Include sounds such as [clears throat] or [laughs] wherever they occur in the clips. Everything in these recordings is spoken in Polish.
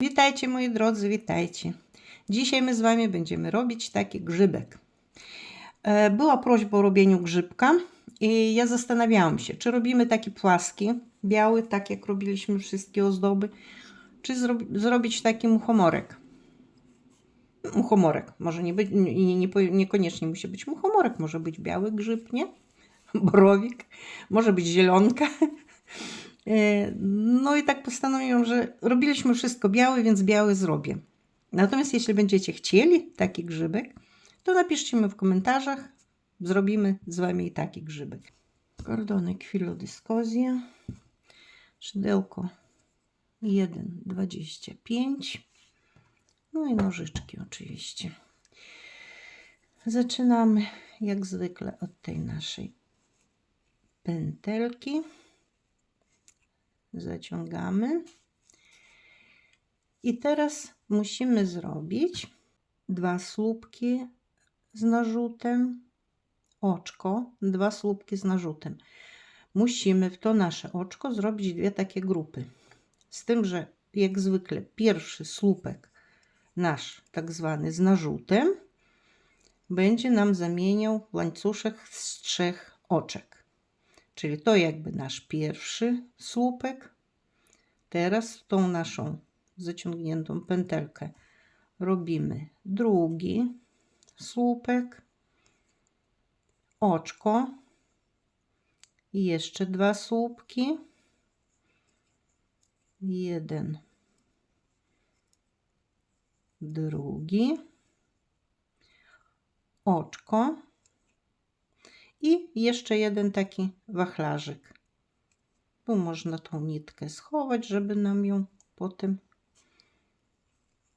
Witajcie moi drodzy, witajcie. Dzisiaj my z Wami będziemy robić taki grzybek. E, Była prośba o robieniu grzybka i ja zastanawiałam się, czy robimy taki płaski, biały, tak jak robiliśmy wszystkie ozdoby, czy zro- zrobić taki muchomorek. Muchomorek, może nie być, nie, nie, nie, niekoniecznie musi być muchomorek, może być biały grzyb, nie? Borowik, może być zielonka. E, No i tak postanowiłam, że robiliśmy wszystko białe, więc biały zrobię. Natomiast jeśli będziecie chcieli taki grzybek, to napiszcie mi w komentarzach. Zrobimy z Wami i taki grzybek. Kordonek filodyskozja. Szydełko 1,25. No i nożyczki oczywiście. Zaczynamy jak zwykle od tej naszej pętelki zaciągamy. I teraz musimy zrobić dwa słupki z narzutem, oczko, dwa słupki z narzutem. Musimy w to nasze oczko zrobić dwie takie grupy. Z tym, że jak zwykle pierwszy słupek nasz tak zwany z narzutem będzie nam zamieniał łańcuszek z trzech oczek. Czyli to jakby nasz pierwszy słupek. Teraz tą naszą zaciągniętą pętelkę robimy drugi słupek, oczko. I jeszcze dwa słupki. Jeden, drugi, oczko i jeszcze jeden taki wachlarzyk. Tu można tą nitkę schować, żeby nam ją potem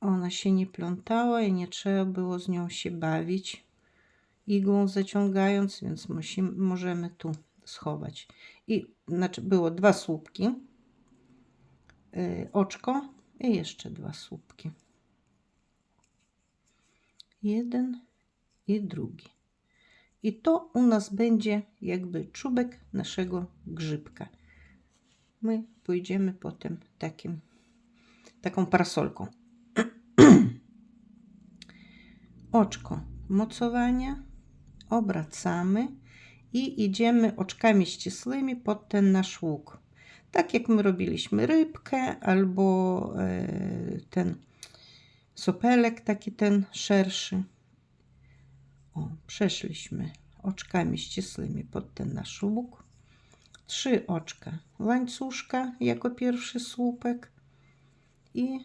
ona się nie plątała i nie trzeba było z nią się bawić igłą zaciągając, więc musimy, możemy tu schować. I znaczy było dwa słupki, yy, oczko i jeszcze dwa słupki. Jeden i drugi. I to u nas będzie jakby czubek naszego grzybka. My pójdziemy potem takim, taką parasolką. [clears throat] Oczko mocowania, obracamy i idziemy oczkami ścisłymi pod ten nasz łuk. Tak jak my robiliśmy rybkę albo e, ten sopelek, taki ten szerszy. O, przeszliśmy oczkami ścisłymi pod ten nasz łuk. Trzy oczka łańcuszka jako pierwszy słupek i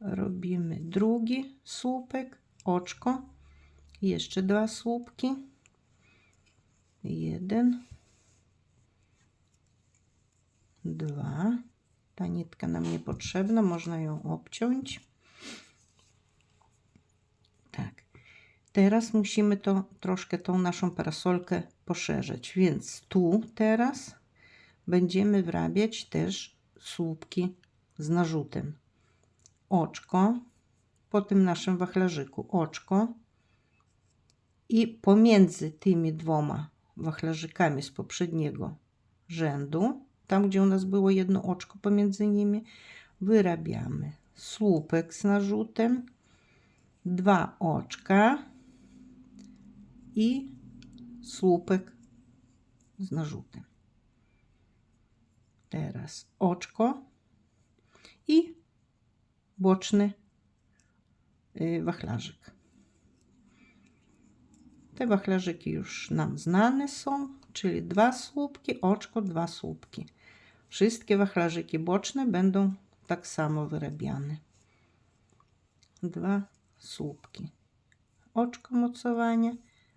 robimy drugi słupek, oczko, jeszcze dwa słupki. Jeden, dwa. Ta nitka nam niepotrzebna, można ją obciąć. Teraz musimy to troszkę tą naszą parasolkę poszerzyć, więc tu teraz będziemy wrabiać też słupki z narzutem. Oczko po tym naszym wachlarzyku, oczko. I pomiędzy tymi dwoma wachlarzykami z poprzedniego rzędu, tam gdzie u nas było jedno oczko pomiędzy nimi, wyrabiamy słupek z narzutem, dwa oczka i słupek z narzutem. Teraz oczko i boczny y, wachlarzyk. Te wachlarzyki już nam znane są, czyli dwa słupki, oczko, dwa słupki. Wszystkie wachlarzyki boczne będą tak samo wyrabiane. Dwa słupki. Oczko mocowania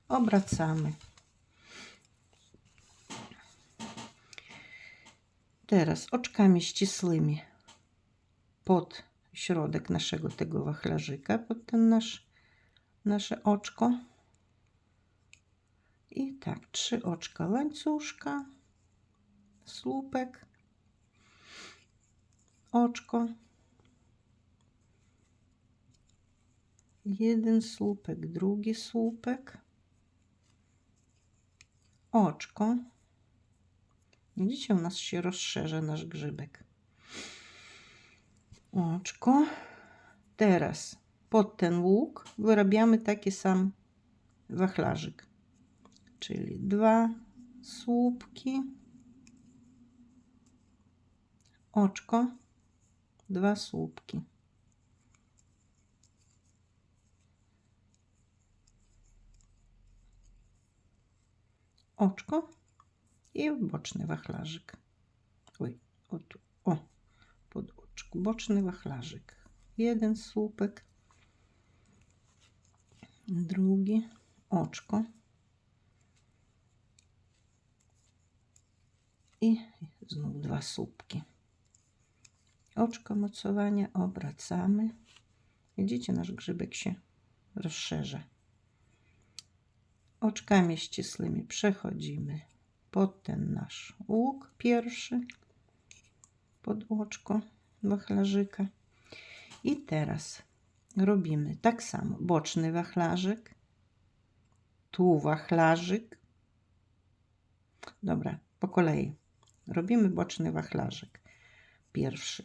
obracamy. Teraz oczkami ścisłymi pod środek naszego tego wachlarzyka, pod ten nasz, nasze oczko. I tak, trzy oczka łańcuszka, słupek, oczko, jeden słupek, drugi słupek, oczko. Widzicie, u nas się rozszerza nasz grzybek. Oczko. Teraz pod ten łuk wyrabiamy taki sam wachlarzyk. Czyli dwa słupki, oczko, dwa słupki. Oczko i boczny wachlarzyk. Oj, o, tu, o, pod oczku, boczny wachlarzyk. Jeden słupek, drugi, oczko. I znów dwa słupki. Oczko mocowania obracamy. Widzicie, nasz grzybek się rozszerza. Oczkami ścisłymi przechodzimy pod ten nasz łuk pierwszy, pod oczko wachlarzyka. I teraz robimy tak samo. Boczny wachlarzyk, tu wachlarzyk. Dobra, po kolei. Robimy boczny wachlarzyk. Pierwszy.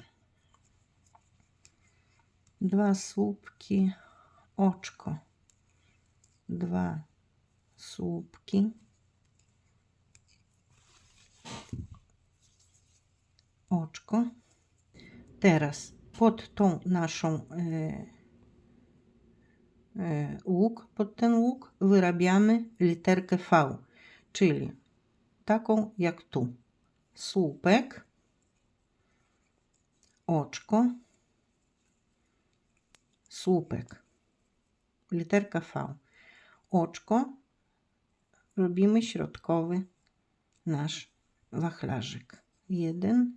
Dwa słupki, oczko. Dwa słupki. Oczko. Teraz pod tą naszą e, e, łuk, pod ten łuk wyrabiamy literkę V, czyli taką jak tu. Słupek, oczko, słupek, literka V. Oczko, robimy środkowy nasz wachlarzyk. Jeden,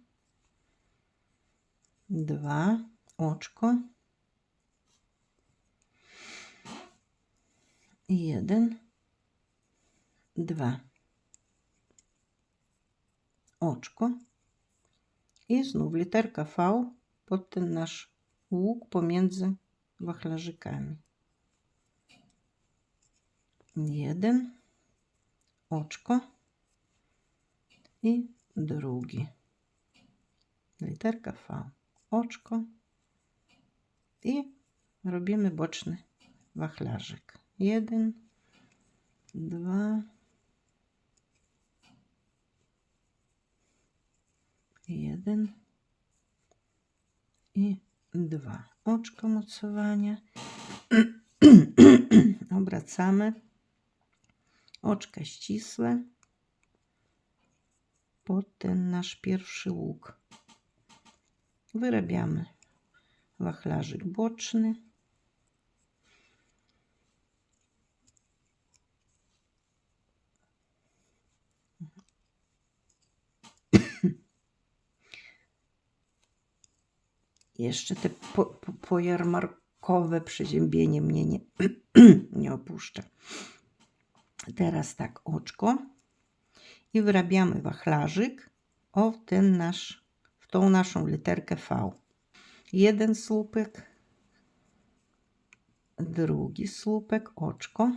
dwa, oczko. Jeden, dwa. Oczko. I znów literka V pod ten nasz łuk pomiędzy wachlarzykami. Jeden, oczko i drugi. Literka V, oczko i robimy boczny wachlarzyk. Jeden, dwa, jeden i dwa. Oczko mocowania. [clears throat] Obracamy. Oczka ścisłe pod ten nasz pierwszy łuk. Wyrabiamy wachlarzyk boczny. Jeszcze te po, po, pojarmarkowe przeziębienie mnie nie, [clears throat] nie opuszcza. Teraz tak, oczko i wyrabiamy wachlarzyk o ten nasz, w tą naszą literkę V. Jeden słupek, drugi słupek, oczko,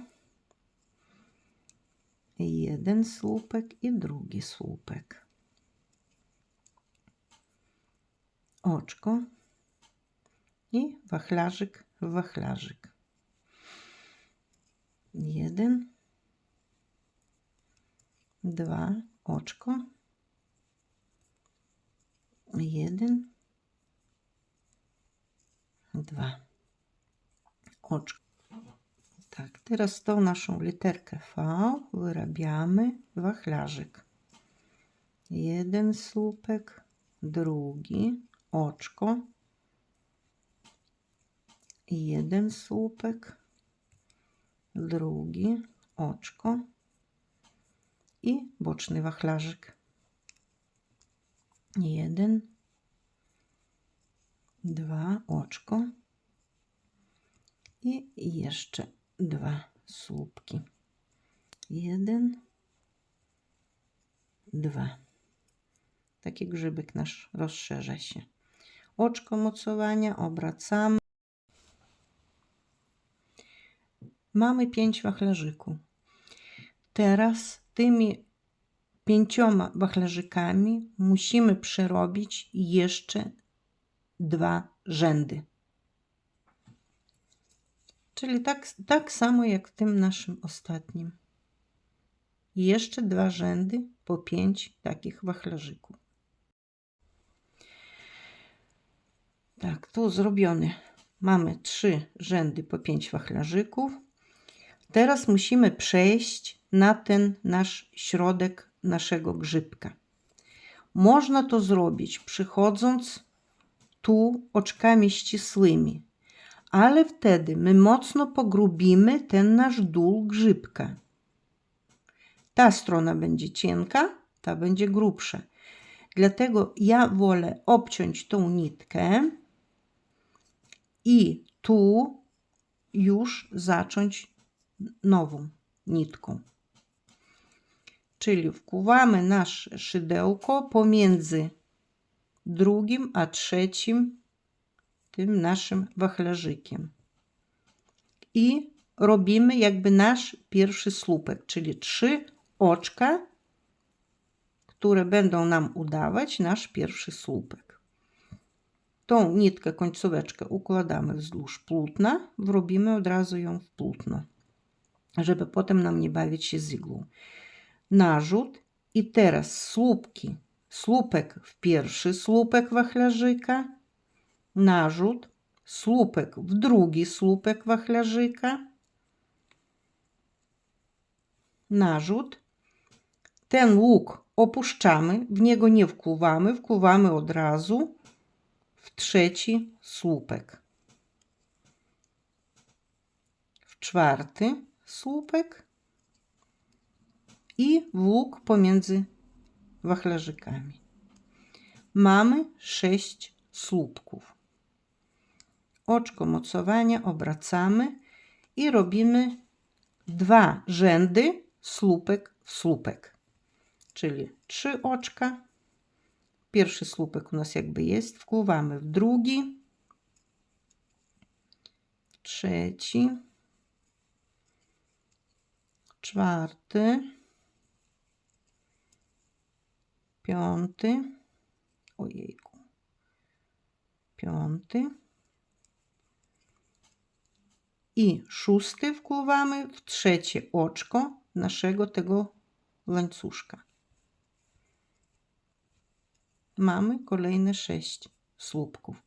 jeden słupek i drugi słupek. Oczko i wachlarzyk w wachlarzyk. Jeden, dwa, oczko, jeden, dwa, oczko. Tak, teraz tą naszą literkę V wyrabiamy wachlarzyk. Jeden słupek, drugi, oczko, jeden słupek, drugi, oczko i boczny wachlarzyk. Jeden, dwa, oczko i jeszcze dwa słupki. Jeden, dwa. Taki grzybek nasz rozszerza się. Oczko mocowania obracamy. Mamy pięć wachlarzyków. Teraz tymi pięcioma wachlarzykami musimy przerobić jeszcze dwa rzędy. Czyli tak, tak samo jak w tym naszym ostatnim. Jeszcze dwa rzędy po pięć takich wachlarzyków. Tak, tu zrobione. Mamy trzy rzędy po pięć wachlarzyków. Teraz musimy przejść na ten nasz środek naszego grzybka. Można to zrobić przychodząc tu oczkami ścisłymi, ale wtedy my mocno pogrubimy ten nasz dół grzybka. Ta strona będzie cienka, ta będzie grubsza. Dlatego ja wolę obciąć tą nitkę i tu już zacząć nową nitką. Czyli wkuwamy nasze szydełko pomiędzy drugim a trzecim tym naszym wachlarzykiem. I robimy jakby nasz pierwszy słupek, czyli trzy oczka, które będą nam udawać nasz pierwszy słupek. Tą nitkę, końcóweczkę układamy wzdłuż płótna, wrobimy od razu ją w płótno, żeby potem nam nie bawić się z iglą. Narzut i teraz słupki. Słupek w pierwszy słupek wachlarzyka, narzut, słupek w drugi słupek wachlarzyka, narzut. Ten łuk opuszczamy, w niego nie wkuwamy, wkuwamy od razu w trzeci słupek. W czwarty słupek i w łuk pomiędzy wachlarzykami. Mamy sześć słupków. Oczko mocowania obracamy i robimy dwa rzędy słupek w słupek. Czyli trzy oczka. Pierwszy słupek u nas jakby jest. Wkłuwamy w drugi, trzeci, czwarty, piąty, ojejku, piąty i szósty wkłuwamy w trzecie oczko naszego tego łańcuszka. Mamy kolejne sześć słupków.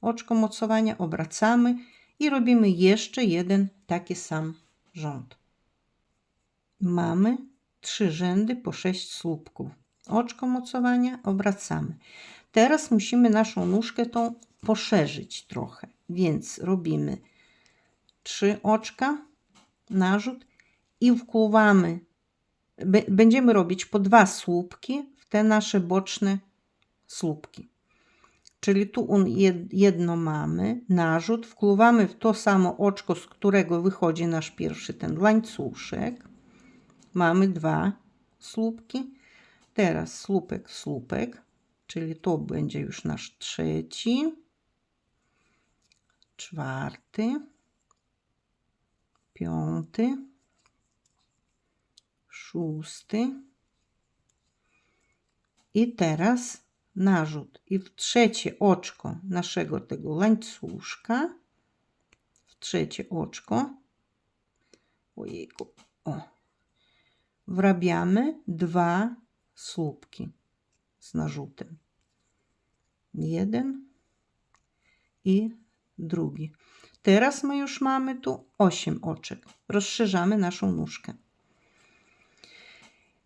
Oczko mocowania obracamy i robimy jeszcze jeden taki sam rząd. Mamy trzy rzędy po sześć słupków. Oczko mocowania obracamy. Teraz musimy naszą nóżkę tą poszerzyć trochę, więc robimy trzy oczka, narzut i wkłuwamy. Będziemy robić po dwa słupki w te nasze boczne słupki. Czyli tu jedno mamy, narzut, wkłuwamy w to samo oczko, z którego wychodzi nasz pierwszy ten łańcuszek. Mamy dwa słupki. Teraz słupek, słupek, czyli to będzie już nasz trzeci, czwarty, piąty, szósty. I teraz narzut i w trzecie oczko naszego tego łańcuszka, w trzecie oczko, ojejku, o, wrabiamy dwa słupki z narzutem. Jeden i drugi. Teraz my już mamy tu 8 oczek. Rozszerzamy naszą nóżkę.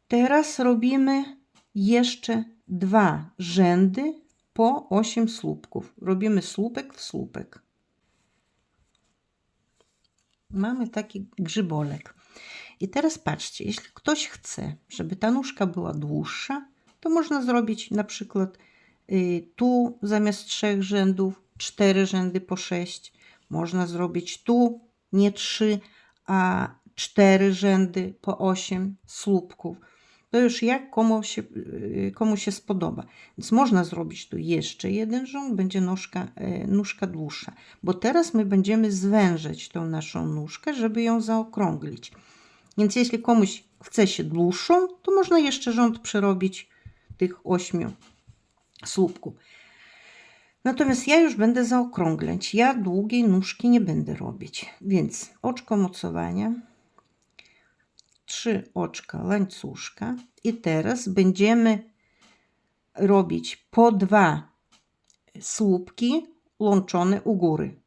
Teraz robimy jeszcze dwa rzędy po 8 słupków. Robimy słupek w słupek. Mamy taki grzybolek. I teraz patrzcie, jeśli ktoś chce, żeby ta nóżka była dłuższa, to można zrobić na przykład y, tu zamiast trzech rzędów cztery rzędy po sześć. Można zrobić tu nie trzy, a cztery rzędy po osiem słupków. To już jak komu się, y, komu się spodoba. Więc można zrobić tu jeszcze jeden rząd, będzie nóżka, y, nóżka dłuższa. Bo teraz my będziemy zwężać tą naszą nóżkę, żeby ją zaokrąglić. Więc jeśli komuś chce się dłuższą, to można jeszcze rząd przerobić tych ośmiu słupków. Natomiast ja już będę zaokrąglać. Ja długiej nóżki nie będę robić. Więc oczko mocowania, trzy oczka łańcuszka i teraz będziemy robić po dwa słupki łączone u góry.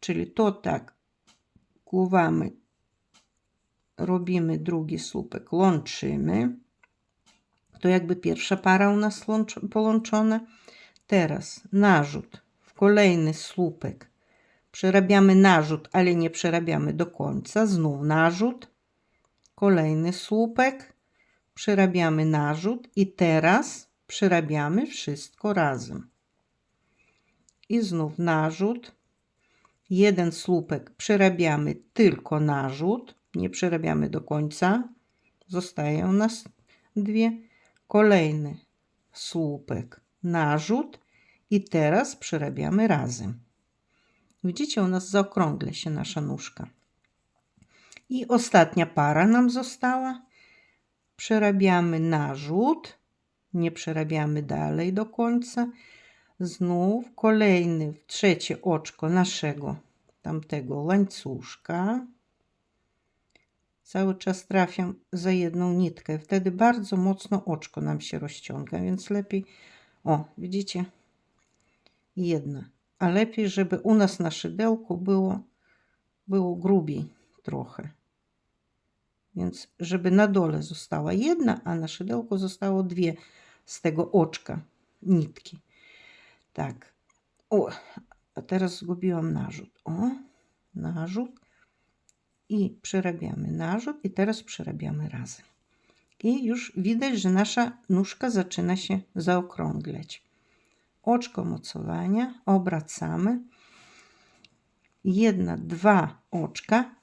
Czyli to tak głowami robimy drugi słupek, łączymy. To jakby pierwsza para u nas łącz- połączona. Teraz narzut w kolejny słupek. Przerabiamy narzut, ale nie przerabiamy do końca. Znów narzut, kolejny słupek, przerabiamy narzut i teraz przerabiamy wszystko razem. I znów narzut, jeden słupek przerabiamy tylko narzut, nie przerabiamy do końca, zostaje u nas dwie. Kolejny słupek, narzut i teraz przerabiamy razem. Widzicie, u nas zaokrągla się nasza nóżka. I ostatnia para nam została. Przerabiamy narzut, nie przerabiamy dalej do końca. Znów kolejny, trzecie oczko naszego tamtego łańcuszka. Cały czas trafiam za jedną nitkę. Wtedy bardzo mocno oczko nam się rozciąga, więc lepiej. O, widzicie? Jedna. A lepiej, żeby u nas na szydełku było, było grubiej trochę. Więc żeby na dole została jedna, a na szydełku zostało dwie z tego oczka nitki. Tak. O, a teraz zgubiłam narzut. O, narzut. I przerabiamy narzut i teraz przerabiamy razem. I już widać, że nasza nóżka zaczyna się zaokrąglać. Oczko mocowania obracamy. Jedna, dwa oczka.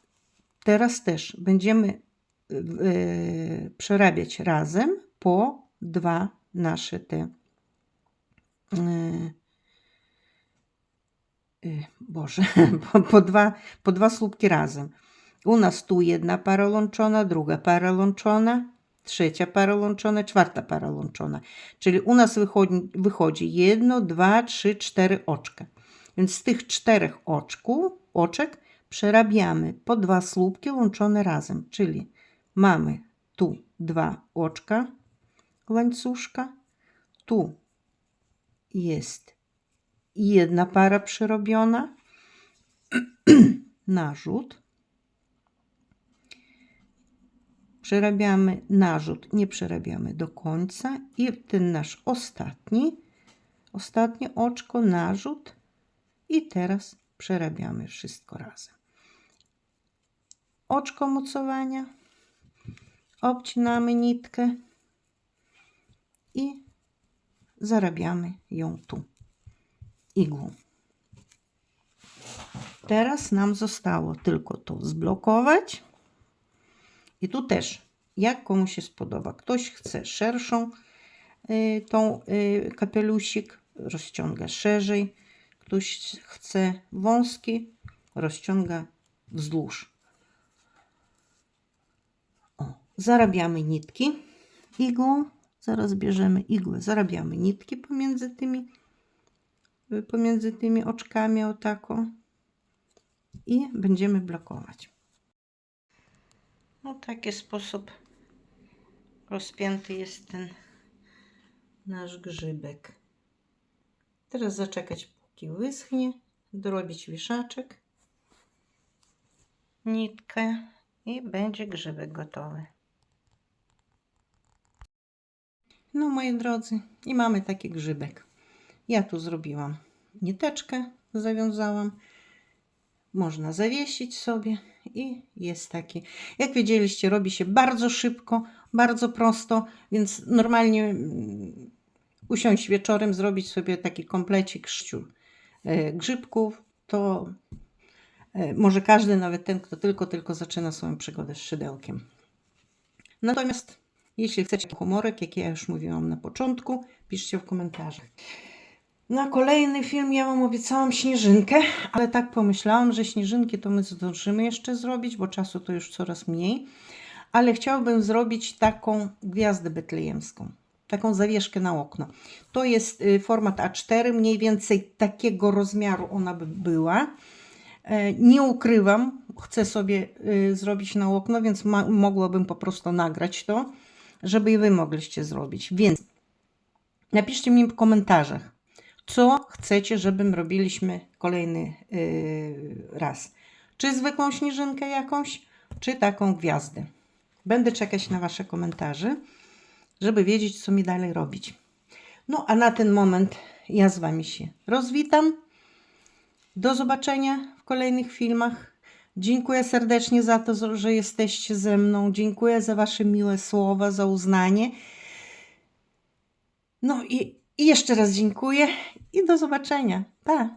Teraz też będziemy yy, przerabiać razem po dwa nasze te yy, Boże, [laughs] po, po, dwa, po dwa słupki razem. U nas tu jedna para łączona, druga para łączona, trzecia para łączona, czwarta para łączona. Czyli u nas wychodzi, wychodzi jedno, dwa, trzy, cztery oczka. Więc z tych czterech oczku, oczek przerabiamy po dwa słupki łączone razem. Czyli mamy tu dwa oczka łańcuszka, tu jest jedna para przerobiona, [clears throat] narzut, przerabiamy narzut, nie przerabiamy do końca i ten nasz ostatni, ostatnie oczko, narzut i teraz przerabiamy wszystko razem. Oczko mocowania, obcinamy nitkę i zarabiamy ją tu igłą. Teraz nam zostało tylko to zblokować. I tu też, jak komu się spodoba. Ktoś chce szerszą y, tą y, kapelusik, rozciąga szerzej. Ktoś chce wąski, rozciąga wzdłuż. O, zarabiamy nitki igłą. Zaraz bierzemy igłę, zarabiamy nitki pomiędzy tymi, pomiędzy tymi oczkami o tako i będziemy blokować. No taki sposób rozpięty jest ten nasz grzybek. Teraz zaczekać póki wyschnie, dorobić wieszaczek, nitkę i będzie grzybek gotowy. No moi drodzy, i mamy taki grzybek. Ja tu zrobiłam niteczkę, zawiązałam. Można zawiesić sobie i jest taki. Jak wiedzieliście, robi się bardzo szybko, bardzo prosto, więc normalnie mm, usiąść wieczorem, zrobić sobie taki komplecik szciu e, grzybków, to e, może każdy, nawet ten, kto tylko, tylko zaczyna swoją przygodę z szydełkiem. Natomiast jeśli chcecie humorek, jak ja już mówiłam na początku, piszcie w komentarzach. Na kolejny film ja Wam obiecałam śnieżynkę, ale tak pomyślałam, że śnieżynki to my zdążymy jeszcze zrobić, bo czasu to już coraz mniej. Ale chciałabym zrobić taką gwiazdę betlejemską. taką zawieszkę na okno. To jest y, format A4, mniej więcej takiego rozmiaru ona by była. E, Nie ukrywam, chcę sobie y, zrobić na okno, więc mogłabym po prostu nagrać to, żeby i wy mogliście zrobić. Więc napiszcie mi w komentarzach, co chcecie, żebym robiliśmy kolejny y, raz. Czy zwykłą śnieżynkę jakąś, czy taką gwiazdę. Będę czekać na Wasze komentarze, żeby wiedzieć, co mi dalej robić. No a na ten moment ja z Wami się rozwitam. Do zobaczenia w kolejnych filmach. Dziękuję serdecznie za to, że jesteście ze mną. Dziękuję za Wasze miłe słowa, za uznanie. No i, i jeszcze raz dziękuję i do zobaczenia. Pa!